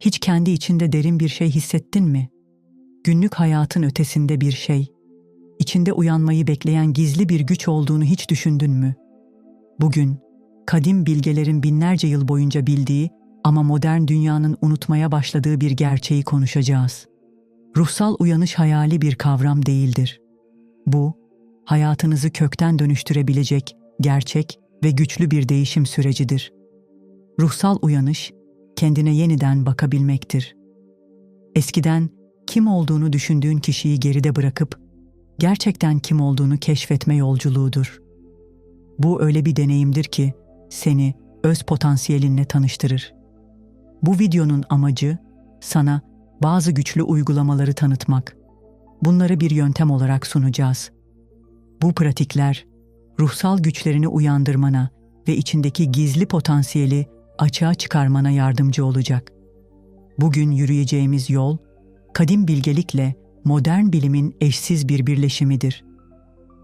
Hiç kendi içinde derin bir şey hissettin mi? Günlük hayatın ötesinde bir şey, içinde uyanmayı bekleyen gizli bir güç olduğunu hiç düşündün mü? Bugün, kadim bilgelerin binlerce yıl boyunca bildiği ama modern dünyanın unutmaya başladığı bir gerçeği konuşacağız. Ruhsal uyanış hayali bir kavram değildir. Bu, hayatınızı kökten dönüştürebilecek gerçek ve güçlü bir değişim sürecidir. Ruhsal uyanış, kendine yeniden bakabilmektir. Eskiden kim olduğunu düşündüğün kişiyi geride bırakıp gerçekten kim olduğunu keşfetme yolculuğudur. Bu öyle bir deneyimdir ki seni öz potansiyelinle tanıştırır. Bu videonun amacı sana bazı güçlü uygulamaları tanıtmak. Bunları bir yöntem olarak sunacağız. Bu pratikler ruhsal güçlerini uyandırmana ve içindeki gizli potansiyeli açığa çıkarmana yardımcı olacak. Bugün yürüyeceğimiz yol kadim bilgelikle modern bilimin eşsiz bir birleşimidir.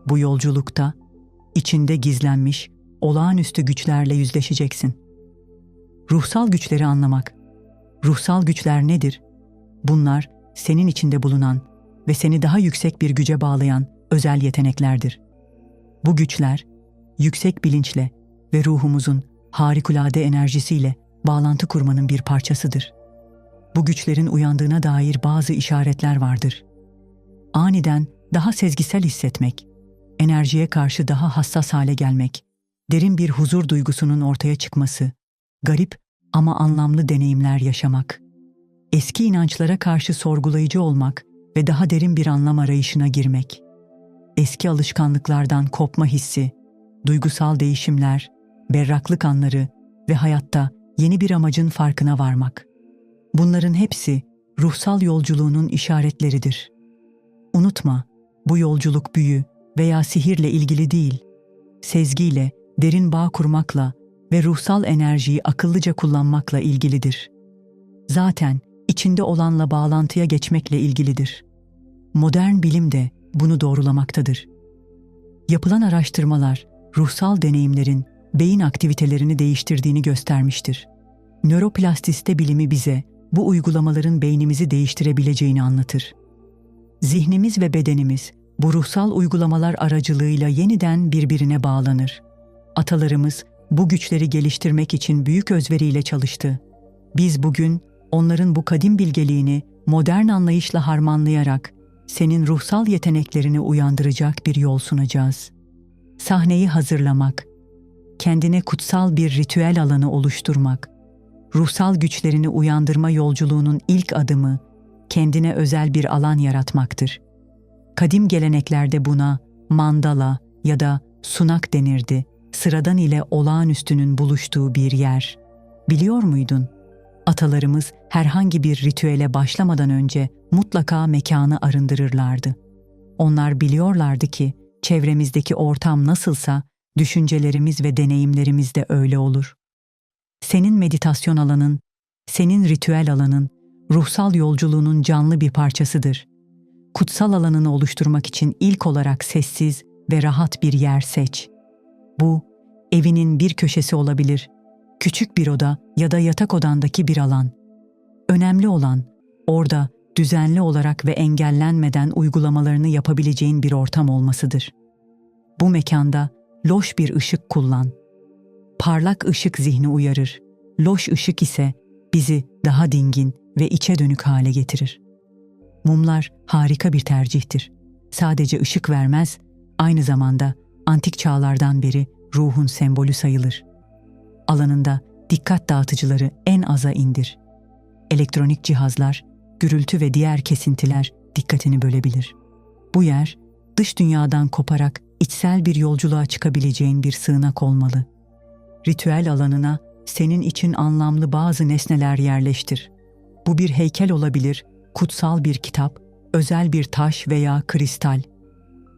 Bu yolculukta içinde gizlenmiş olağanüstü güçlerle yüzleşeceksin. Ruhsal güçleri anlamak. Ruhsal güçler nedir? Bunlar senin içinde bulunan ve seni daha yüksek bir güce bağlayan özel yeteneklerdir. Bu güçler yüksek bilinçle ve ruhumuzun harikulade enerjisiyle bağlantı kurmanın bir parçasıdır. Bu güçlerin uyandığına dair bazı işaretler vardır. Aniden daha sezgisel hissetmek, enerjiye karşı daha hassas hale gelmek, derin bir huzur duygusunun ortaya çıkması, garip ama anlamlı deneyimler yaşamak, eski inançlara karşı sorgulayıcı olmak ve daha derin bir anlam arayışına girmek, eski alışkanlıklardan kopma hissi, duygusal değişimler, berraklık anları ve hayatta yeni bir amacın farkına varmak. Bunların hepsi ruhsal yolculuğunun işaretleridir. Unutma, bu yolculuk büyü veya sihirle ilgili değil, sezgiyle, derin bağ kurmakla ve ruhsal enerjiyi akıllıca kullanmakla ilgilidir. Zaten içinde olanla bağlantıya geçmekle ilgilidir. Modern bilim de bunu doğrulamaktadır. Yapılan araştırmalar ruhsal deneyimlerin beyin aktivitelerini değiştirdiğini göstermiştir. Nöroplastiste bilimi bize bu uygulamaların beynimizi değiştirebileceğini anlatır. Zihnimiz ve bedenimiz bu ruhsal uygulamalar aracılığıyla yeniden birbirine bağlanır. Atalarımız bu güçleri geliştirmek için büyük özveriyle çalıştı. Biz bugün onların bu kadim bilgeliğini modern anlayışla harmanlayarak senin ruhsal yeteneklerini uyandıracak bir yol sunacağız. Sahneyi hazırlamak, kendine kutsal bir ritüel alanı oluşturmak, ruhsal güçlerini uyandırma yolculuğunun ilk adımı kendine özel bir alan yaratmaktır. Kadim geleneklerde buna mandala ya da sunak denirdi. Sıradan ile olağanüstünün buluştuğu bir yer. Biliyor muydun? Atalarımız herhangi bir ritüele başlamadan önce mutlaka mekanı arındırırlardı. Onlar biliyorlardı ki çevremizdeki ortam nasılsa düşüncelerimiz ve deneyimlerimiz de öyle olur. Senin meditasyon alanın, senin ritüel alanın, ruhsal yolculuğunun canlı bir parçasıdır. Kutsal alanını oluşturmak için ilk olarak sessiz ve rahat bir yer seç. Bu, evinin bir köşesi olabilir, küçük bir oda ya da yatak odandaki bir alan. Önemli olan, orada düzenli olarak ve engellenmeden uygulamalarını yapabileceğin bir ortam olmasıdır. Bu mekanda loş bir ışık kullan. Parlak ışık zihni uyarır. Loş ışık ise bizi daha dingin ve içe dönük hale getirir. Mumlar harika bir tercihtir. Sadece ışık vermez, aynı zamanda antik çağlardan beri ruhun sembolü sayılır. Alanında dikkat dağıtıcıları en aza indir. Elektronik cihazlar, gürültü ve diğer kesintiler dikkatini bölebilir. Bu yer dış dünyadan koparak içsel bir yolculuğa çıkabileceğin bir sığınak olmalı. Ritüel alanına senin için anlamlı bazı nesneler yerleştir. Bu bir heykel olabilir, kutsal bir kitap, özel bir taş veya kristal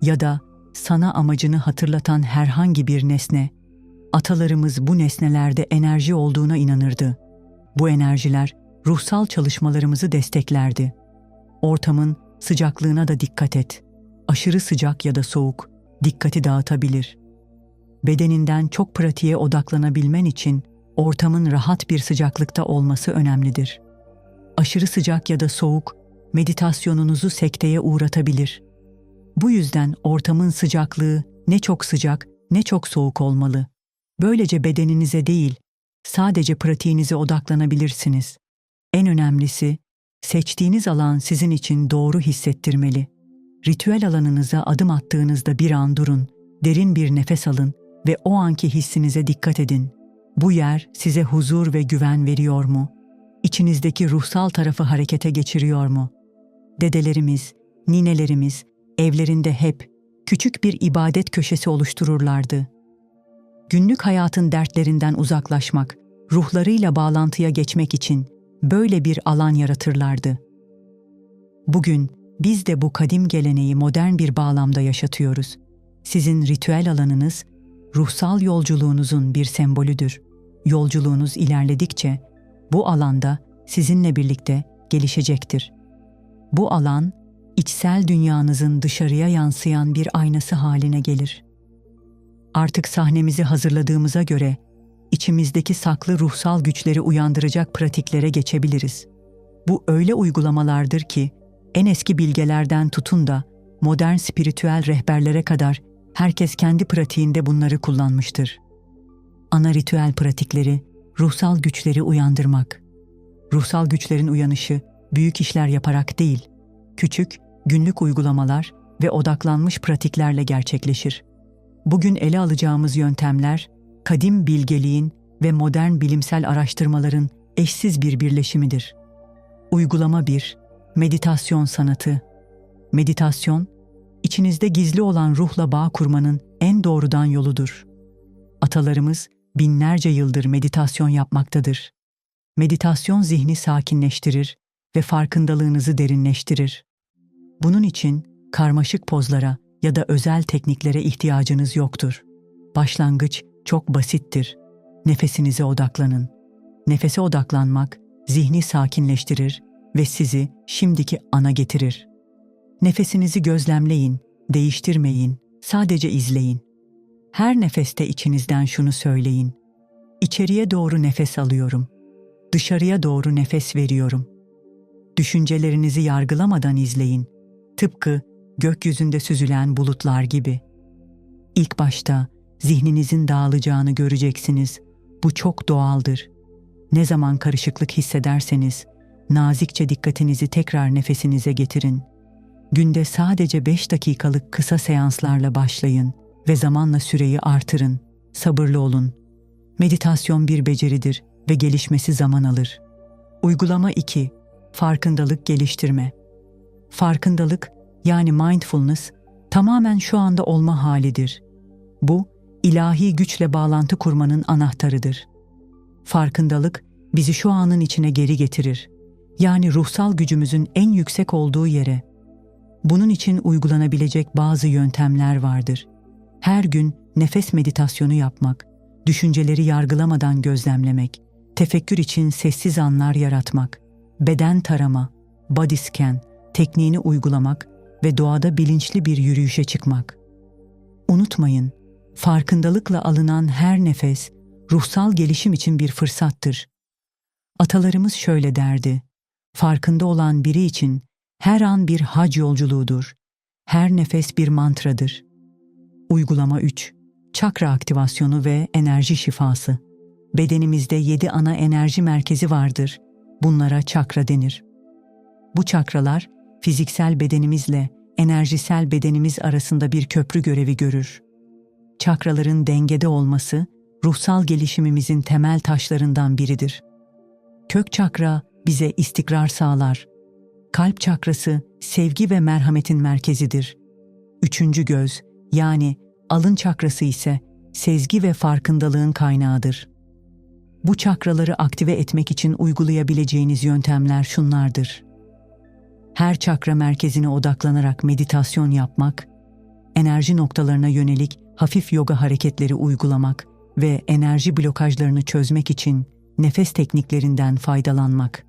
ya da sana amacını hatırlatan herhangi bir nesne. Atalarımız bu nesnelerde enerji olduğuna inanırdı. Bu enerjiler ruhsal çalışmalarımızı desteklerdi. Ortamın sıcaklığına da dikkat et. Aşırı sıcak ya da soğuk dikkati dağıtabilir. Bedeninden çok pratiğe odaklanabilmen için ortamın rahat bir sıcaklıkta olması önemlidir. aşırı sıcak ya da soğuk meditasyonunuzu sekteye uğratabilir. Bu yüzden ortamın sıcaklığı ne çok sıcak ne çok soğuk olmalı. Böylece bedeninize değil, sadece pratiğinize odaklanabilirsiniz. En önemlisi, seçtiğiniz alan sizin için doğru hissettirmeli. Ritüel alanınıza adım attığınızda bir an durun, derin bir nefes alın ve o anki hissinize dikkat edin. Bu yer size huzur ve güven veriyor mu? İçinizdeki ruhsal tarafı harekete geçiriyor mu? Dedelerimiz, ninelerimiz evlerinde hep küçük bir ibadet köşesi oluştururlardı. Günlük hayatın dertlerinden uzaklaşmak, ruhlarıyla bağlantıya geçmek için böyle bir alan yaratırlardı. Bugün biz de bu kadim geleneği modern bir bağlamda yaşatıyoruz. Sizin ritüel alanınız ruhsal yolculuğunuzun bir sembolüdür. Yolculuğunuz ilerledikçe bu alanda sizinle birlikte gelişecektir. Bu alan içsel dünyanızın dışarıya yansıyan bir aynası haline gelir. Artık sahnemizi hazırladığımıza göre içimizdeki saklı ruhsal güçleri uyandıracak pratiklere geçebiliriz. Bu öyle uygulamalardır ki en eski bilgelerden tutun da modern spiritüel rehberlere kadar herkes kendi pratiğinde bunları kullanmıştır. Ana ritüel pratikleri ruhsal güçleri uyandırmak. Ruhsal güçlerin uyanışı büyük işler yaparak değil, küçük, günlük uygulamalar ve odaklanmış pratiklerle gerçekleşir. Bugün ele alacağımız yöntemler, kadim bilgeliğin ve modern bilimsel araştırmaların eşsiz bir birleşimidir. Uygulama 1. Meditasyon sanatı. Meditasyon, içinizde gizli olan ruhla bağ kurmanın en doğrudan yoludur. Atalarımız binlerce yıldır meditasyon yapmaktadır. Meditasyon zihni sakinleştirir ve farkındalığınızı derinleştirir. Bunun için karmaşık pozlara ya da özel tekniklere ihtiyacınız yoktur. Başlangıç çok basittir. Nefesinize odaklanın. Nefese odaklanmak zihni sakinleştirir ve sizi şimdiki ana getirir. Nefesinizi gözlemleyin, değiştirmeyin, sadece izleyin. Her nefeste içinizden şunu söyleyin. İçeriye doğru nefes alıyorum. Dışarıya doğru nefes veriyorum. Düşüncelerinizi yargılamadan izleyin. Tıpkı gökyüzünde süzülen bulutlar gibi. İlk başta zihninizin dağılacağını göreceksiniz. Bu çok doğaldır. Ne zaman karışıklık hissederseniz nazikçe dikkatinizi tekrar nefesinize getirin. Günde sadece 5 dakikalık kısa seanslarla başlayın ve zamanla süreyi artırın. Sabırlı olun. Meditasyon bir beceridir ve gelişmesi zaman alır. Uygulama 2. Farkındalık geliştirme. Farkındalık yani mindfulness tamamen şu anda olma halidir. Bu ilahi güçle bağlantı kurmanın anahtarıdır. Farkındalık bizi şu anın içine geri getirir. Yani ruhsal gücümüzün en yüksek olduğu yere. Bunun için uygulanabilecek bazı yöntemler vardır. Her gün nefes meditasyonu yapmak, düşünceleri yargılamadan gözlemlemek, tefekkür için sessiz anlar yaratmak, beden tarama, body scan tekniğini uygulamak ve doğada bilinçli bir yürüyüşe çıkmak. Unutmayın, farkındalıkla alınan her nefes ruhsal gelişim için bir fırsattır. Atalarımız şöyle derdi: Farkında olan biri için her an bir hac yolculuğudur. Her nefes bir mantradır. Uygulama 3. Çakra aktivasyonu ve enerji şifası. Bedenimizde yedi ana enerji merkezi vardır. Bunlara çakra denir. Bu çakralar fiziksel bedenimizle enerjisel bedenimiz arasında bir köprü görevi görür. Çakraların dengede olması ruhsal gelişimimizin temel taşlarından biridir. Kök çakra bize istikrar sağlar. Kalp çakrası sevgi ve merhametin merkezidir. Üçüncü göz yani alın çakrası ise sezgi ve farkındalığın kaynağıdır. Bu çakraları aktive etmek için uygulayabileceğiniz yöntemler şunlardır. Her çakra merkezine odaklanarak meditasyon yapmak, enerji noktalarına yönelik hafif yoga hareketleri uygulamak ve enerji blokajlarını çözmek için nefes tekniklerinden faydalanmak.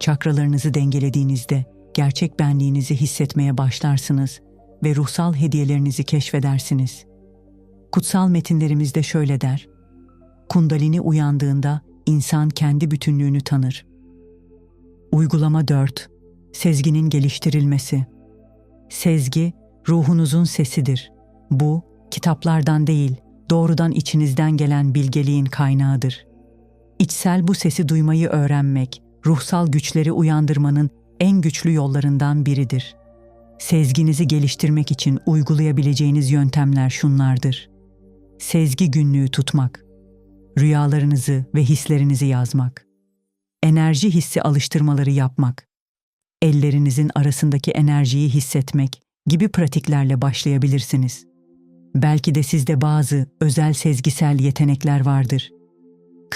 Çakralarınızı dengelediğinizde gerçek benliğinizi hissetmeye başlarsınız ve ruhsal hediyelerinizi keşfedersiniz. Kutsal metinlerimizde şöyle der: Kundalini uyandığında insan kendi bütünlüğünü tanır. Uygulama 4. Sezginin geliştirilmesi. Sezgi, ruhunuzun sesidir. Bu, kitaplardan değil, doğrudan içinizden gelen bilgeliğin kaynağıdır. İçsel bu sesi duymayı öğrenmek, ruhsal güçleri uyandırmanın en güçlü yollarından biridir. Sezginizi geliştirmek için uygulayabileceğiniz yöntemler şunlardır. Sezgi günlüğü tutmak, rüyalarınızı ve hislerinizi yazmak, enerji hissi alıştırmaları yapmak, ellerinizin arasındaki enerjiyi hissetmek gibi pratiklerle başlayabilirsiniz. Belki de sizde bazı özel sezgisel yetenekler vardır.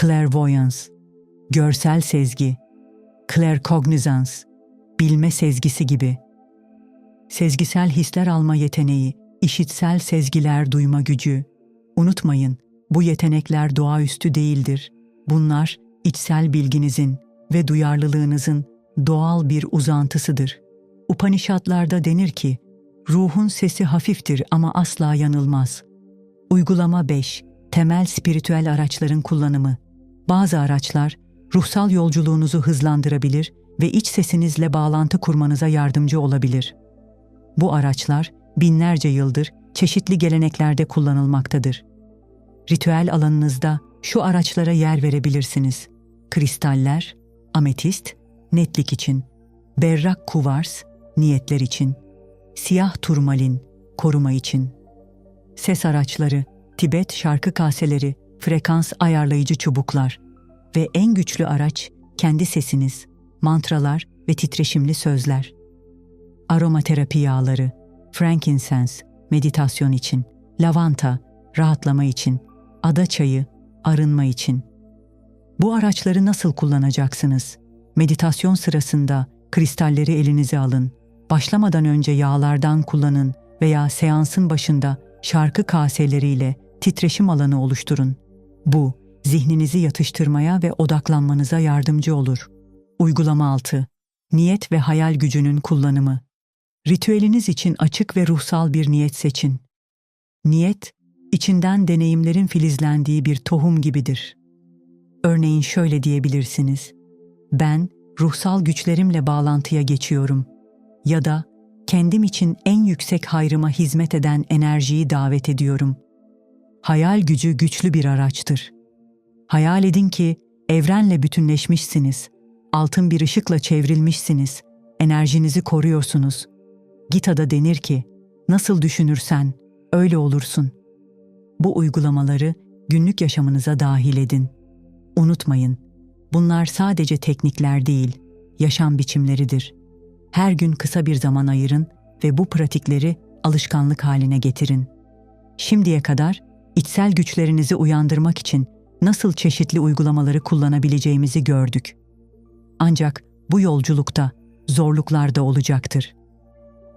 Clairvoyance, görsel sezgi, claircognizance, bilme sezgisi gibi. Sezgisel hisler alma yeteneği, işitsel sezgiler duyma gücü. Unutmayın, bu yetenekler doğaüstü değildir. Bunlar içsel bilginizin ve duyarlılığınızın doğal bir uzantısıdır. Upanishadlarda denir ki, ruhun sesi hafiftir ama asla yanılmaz. Uygulama 5. Temel spiritüel araçların kullanımı. Bazı araçlar ruhsal yolculuğunuzu hızlandırabilir ve iç sesinizle bağlantı kurmanıza yardımcı olabilir. Bu araçlar binlerce yıldır çeşitli geleneklerde kullanılmaktadır. Ritüel alanınızda şu araçlara yer verebilirsiniz. Kristaller, ametist, netlik için, berrak kuvars, niyetler için, siyah turmalin, koruma için. Ses araçları, Tibet şarkı kaseleri, frekans ayarlayıcı çubuklar ve en güçlü araç kendi sesiniz, mantralar ve titreşimli sözler. Aromaterapi yağları, frankincense, meditasyon için, lavanta, rahatlama için, ada çayı, arınma için. Bu araçları nasıl kullanacaksınız? Meditasyon sırasında kristalleri elinize alın. Başlamadan önce yağlardan kullanın veya seansın başında şarkı kaseleriyle titreşim alanı oluşturun. Bu, zihninizi yatıştırmaya ve odaklanmanıza yardımcı olur. Uygulama 6. Niyet ve hayal gücünün kullanımı. Ritüeliniz için açık ve ruhsal bir niyet seçin. Niyet, içinden deneyimlerin filizlendiği bir tohum gibidir. Örneğin şöyle diyebilirsiniz. Ben ruhsal güçlerimle bağlantıya geçiyorum ya da kendim için en yüksek hayrıma hizmet eden enerjiyi davet ediyorum. Hayal gücü güçlü bir araçtır. Hayal edin ki evrenle bütünleşmişsiniz, altın bir ışıkla çevrilmişsiniz, enerjinizi koruyorsunuz. Gita'da denir ki, nasıl düşünürsen öyle olursun. Bu uygulamaları günlük yaşamınıza dahil edin. Unutmayın, bunlar sadece teknikler değil, yaşam biçimleridir. Her gün kısa bir zaman ayırın ve bu pratikleri alışkanlık haline getirin. Şimdiye kadar içsel güçlerinizi uyandırmak için nasıl çeşitli uygulamaları kullanabileceğimizi gördük. Ancak bu yolculukta zorluklar da olacaktır.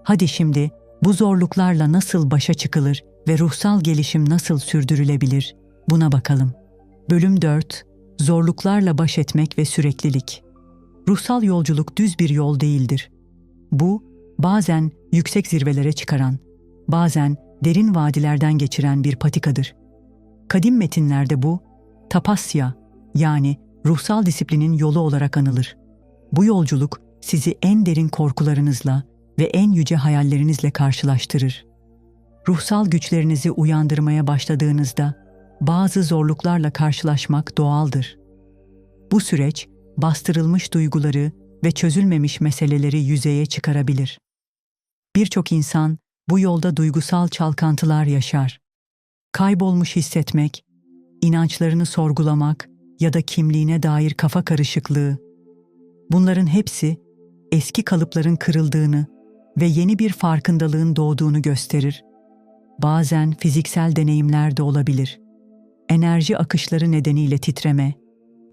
Hadi şimdi bu zorluklarla nasıl başa çıkılır ve ruhsal gelişim nasıl sürdürülebilir buna bakalım. Bölüm 4 Zorluklarla baş etmek ve süreklilik. Ruhsal yolculuk düz bir yol değildir. Bu, bazen yüksek zirvelere çıkaran, bazen derin vadilerden geçiren bir patikadır. Kadim metinlerde bu, tapasya yani ruhsal disiplinin yolu olarak anılır. Bu yolculuk sizi en derin korkularınızla ve en yüce hayallerinizle karşılaştırır. Ruhsal güçlerinizi uyandırmaya başladığınızda bazı zorluklarla karşılaşmak doğaldır. Bu süreç bastırılmış duyguları ve çözülmemiş meseleleri yüzeye çıkarabilir. Birçok insan bu yolda duygusal çalkantılar yaşar. Kaybolmuş hissetmek, inançlarını sorgulamak ya da kimliğine dair kafa karışıklığı. Bunların hepsi eski kalıpların kırıldığını ve yeni bir farkındalığın doğduğunu gösterir. Bazen fiziksel deneyimler de olabilir. Enerji akışları nedeniyle titreme,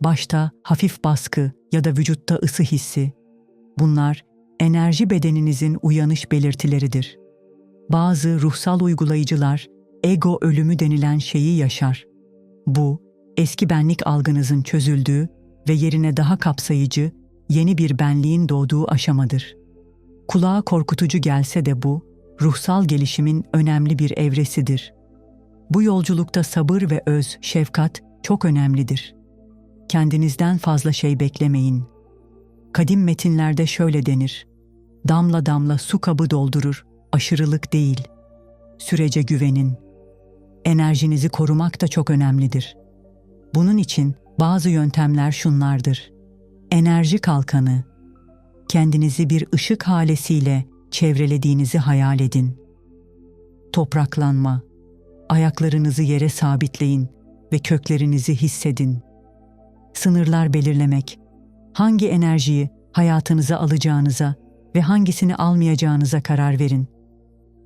başta hafif baskı ya da vücutta ısı hissi. Bunlar enerji bedeninizin uyanış belirtileridir. Bazı ruhsal uygulayıcılar ego ölümü denilen şeyi yaşar. Bu, eski benlik algınızın çözüldüğü ve yerine daha kapsayıcı, yeni bir benliğin doğduğu aşamadır. Kulağa korkutucu gelse de bu, ruhsal gelişimin önemli bir evresidir. Bu yolculukta sabır ve öz, şefkat çok önemlidir. Kendinizden fazla şey beklemeyin. Kadim metinlerde şöyle denir. Damla damla su kabı doldurur, aşırılık değil. Sürece güvenin. Enerjinizi korumak da çok önemlidir. Bunun için bazı yöntemler şunlardır. Enerji kalkanı. Kendinizi bir ışık halesiyle çevrelediğinizi hayal edin. Topraklanma. Ayaklarınızı yere sabitleyin ve köklerinizi hissedin. Sınırlar belirlemek. Hangi enerjiyi hayatınıza alacağınıza ve hangisini almayacağınıza karar verin.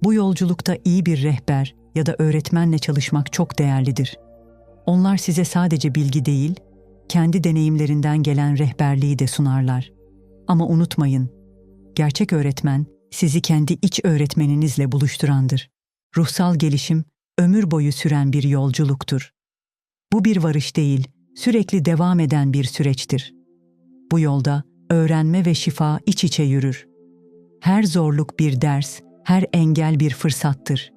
Bu yolculukta iyi bir rehber ya da öğretmenle çalışmak çok değerlidir. Onlar size sadece bilgi değil, kendi deneyimlerinden gelen rehberliği de sunarlar. Ama unutmayın, gerçek öğretmen sizi kendi iç öğretmeninizle buluşturandır. Ruhsal gelişim ömür boyu süren bir yolculuktur. Bu bir varış değil, sürekli devam eden bir süreçtir. Bu yolda öğrenme ve şifa iç içe yürür. Her zorluk bir ders, her engel bir fırsattır.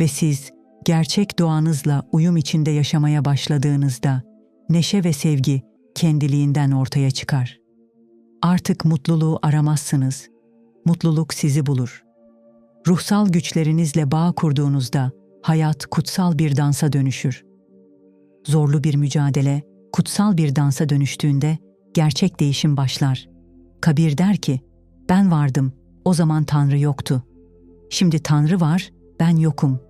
Ve siz gerçek doğanızla uyum içinde yaşamaya başladığınızda neşe ve sevgi kendiliğinden ortaya çıkar. Artık mutluluğu aramazsınız. Mutluluk sizi bulur. Ruhsal güçlerinizle bağ kurduğunuzda hayat kutsal bir dansa dönüşür. Zorlu bir mücadele kutsal bir dansa dönüştüğünde gerçek değişim başlar. Kabir der ki, ben vardım, o zaman Tanrı yoktu. Şimdi Tanrı var, ben yokum.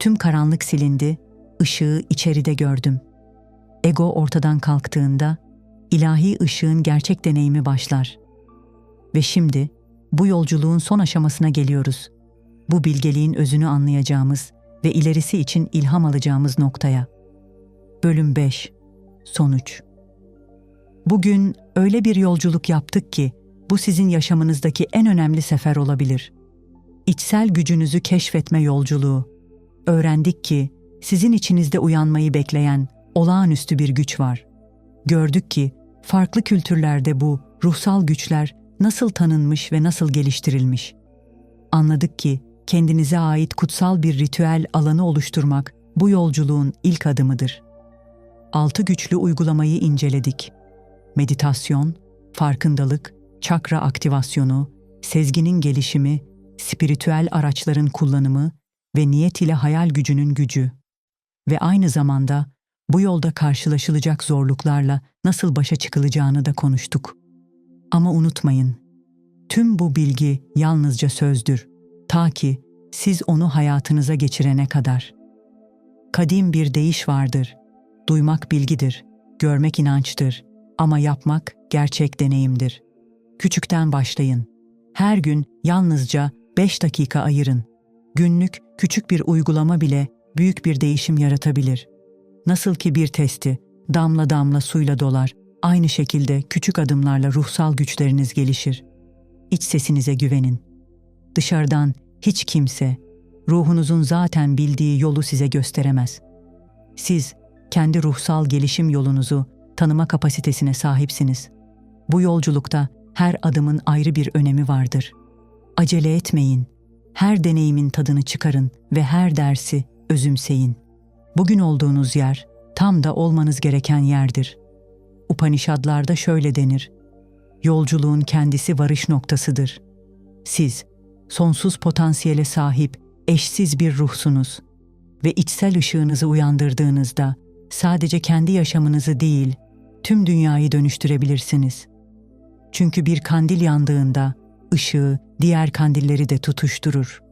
Tüm karanlık silindi, ışığı içeride gördüm. Ego ortadan kalktığında ilahi ışığın gerçek deneyimi başlar. Ve şimdi bu yolculuğun son aşamasına geliyoruz. Bu bilgeliğin özünü anlayacağımız ve ilerisi için ilham alacağımız noktaya. Bölüm 5 Sonuç Bugün öyle bir yolculuk yaptık ki bu sizin yaşamınızdaki en önemli sefer olabilir. İçsel gücünüzü keşfetme yolculuğu. Öğrendik ki sizin içinizde uyanmayı bekleyen olağanüstü bir güç var. Gördük ki farklı kültürlerde bu ruhsal güçler nasıl tanınmış ve nasıl geliştirilmiş. Anladık ki kendinize ait kutsal bir ritüel alanı oluşturmak bu yolculuğun ilk adımıdır. Altı güçlü uygulamayı inceledik. Meditasyon, farkındalık, çakra aktivasyonu, sezginin gelişimi, spiritüel araçların kullanımı ve niyet ile hayal gücünün gücü. Ve aynı zamanda bu yolda karşılaşılacak zorluklarla nasıl başa çıkılacağını da konuştuk. Ama unutmayın, tüm bu bilgi yalnızca sözdür, ta ki siz onu hayatınıza geçirene kadar. Kadim bir deyiş vardır. Duymak bilgidir, görmek inançtır ama yapmak gerçek deneyimdir. Küçükten başlayın. Her gün yalnızca 5 dakika ayırın. Günlük küçük bir uygulama bile büyük bir değişim yaratabilir. Nasıl ki bir testi damla damla suyla dolar, aynı şekilde küçük adımlarla ruhsal güçleriniz gelişir. İç sesinize güvenin. Dışarıdan hiç kimse ruhunuzun zaten bildiği yolu size gösteremez. Siz kendi ruhsal gelişim yolunuzu tanıma kapasitesine sahipsiniz. Bu yolculukta her adımın ayrı bir önemi vardır. Acele etmeyin. Her deneyimin tadını çıkarın ve her dersi özümseyin. Bugün olduğunuz yer tam da olmanız gereken yerdir. Upanishadlarda şöyle denir. Yolculuğun kendisi varış noktasıdır. Siz sonsuz potansiyele sahip eşsiz bir ruhsunuz ve içsel ışığınızı uyandırdığınızda sadece kendi yaşamınızı değil, tüm dünyayı dönüştürebilirsiniz. Çünkü bir kandil yandığında ışığı diğer kandilleri de tutuşturur.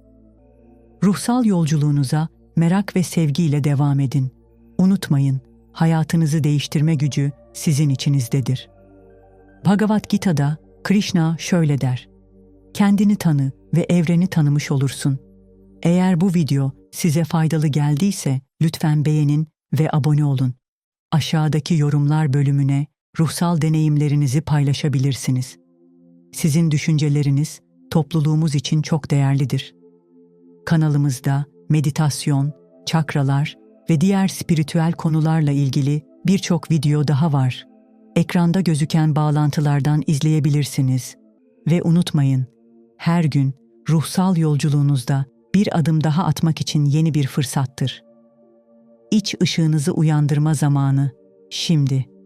Ruhsal yolculuğunuza merak ve sevgiyle devam edin. Unutmayın, hayatınızı değiştirme gücü sizin içinizdedir. Bhagavad Gita'da Krishna şöyle der. Kendini tanı ve evreni tanımış olursun. Eğer bu video size faydalı geldiyse lütfen beğenin ve abone olun. Aşağıdaki yorumlar bölümüne ruhsal deneyimlerinizi paylaşabilirsiniz. Sizin düşünceleriniz topluluğumuz için çok değerlidir. Kanalımızda meditasyon, çakralar ve diğer spiritüel konularla ilgili birçok video daha var. Ekranda gözüken bağlantılardan izleyebilirsiniz. Ve unutmayın, her gün ruhsal yolculuğunuzda bir adım daha atmak için yeni bir fırsattır. İç ışığınızı uyandırma zamanı şimdi.